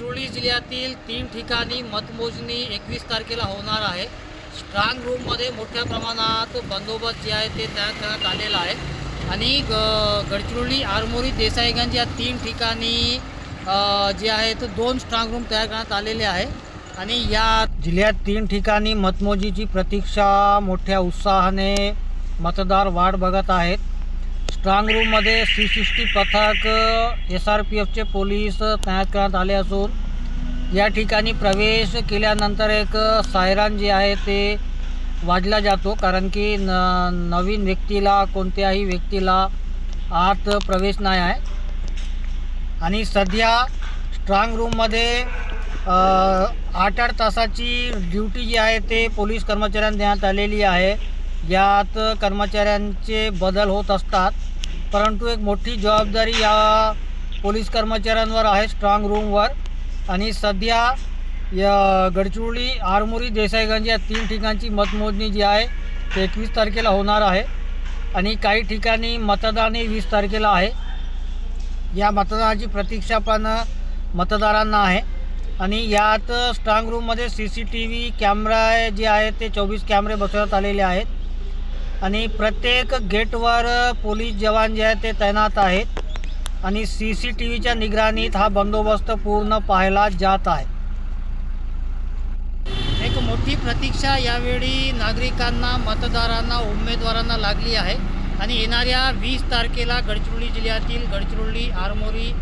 गडचिरोली जिल्ह्यातील तीन ठिकाणी मतमोजणी एकवीस तारखेला होणार आहे. स्ट्रांग रूममध्ये मोठ्या प्रमाणात बंदोबस्त जे आहे ते तयार करण्यात आलेला आहे. आणि ग गडचिरोली आरमोरी देसाईगंज या तीन ठिकाणी जे जे आहेत दोन स्ट्रांग रूम तयार करण्यात आलेले आहे. आणि या जिल्ह्यात तीन ठिकाणी मतमोजीची प्रतीक्षा मोठ्या उत्साहाने मतदार वाट बघत आहेत. स्ट्रॉंग रूममध्ये सी सी टी पथक एस आर पी एफचे पोलीस तैनात करण्यात आले असून या ठिकाणी प्रवेश केल्यानंतर एक सायरान जे आहे ते वाजला जातो. कारण की न नवीन व्यक्तीला कोणत्याही व्यक्तीला आत प्रवेश नाही आहे. आणि सध्या स्ट्रॉंग रूममध्ये आठ आठ तासाची ड्युटी जी आहे ते पोलीस कर्मचाऱ्यांना देण्यात आलेली आहे. यात कर्मचाऱ्यांचे बदल होत असतात. परंतु एक मोठी जबाबदारी या पोलीस कर्मचाऱ्यांवर आहे स्ट्रॉंग रूमवर आणि सध्या या गडचिरोली आरमोरी देसाईगंज या तीन ठिकाणची मतमोजणी जी आहे ते एकवीस तारखेला होणार आहे. आणि काही ठिकाणी मतदान हे वीस तारखेला आहे. या मतदानाची प्रतीक्षा पण मतदारांना आहे. आणि यात स्ट्रॉंग रूममध्ये C C T V camera जे आहेत ते चोवीस कॅमेरे बसवण्यात आलेले आहेत. आणि प्रत्येक गेटवर पोलीस जवान जे आहेत ते तैनात आहेत. आणि सी सी टी व्हीच्या निगराणीत हा बंदोबस्त पूर्ण पाहायला जात आहे. एक मोठी प्रतीक्षा यावेळी नागरिकांना मतदारांना उमेदवारांना लागली आहे. आणि येणाऱ्या वीस तारखेला गडचिरोली जिल्ह्यातील गडचिरोली आरमोरी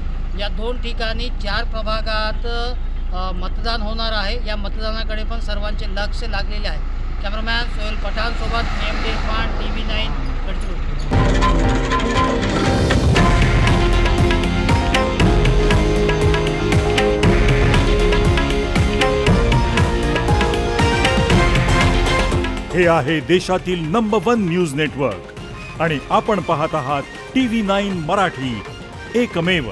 या दोन ठिकाणी चार प्रभागात मतदान होणार आहे. या मतदानाकडे पण सर्वांचे लक्ष लागलेले आहे. कॅमेरामॅन सोहेल पठाणसोबत डी पान टी व्ही नाईन गडचिरोली हे आहे देशातील नंबर वन न्यूज नेटवर्क आणि आपण पाहत आहात टी व्ही नाईन मराठी. एकमेव.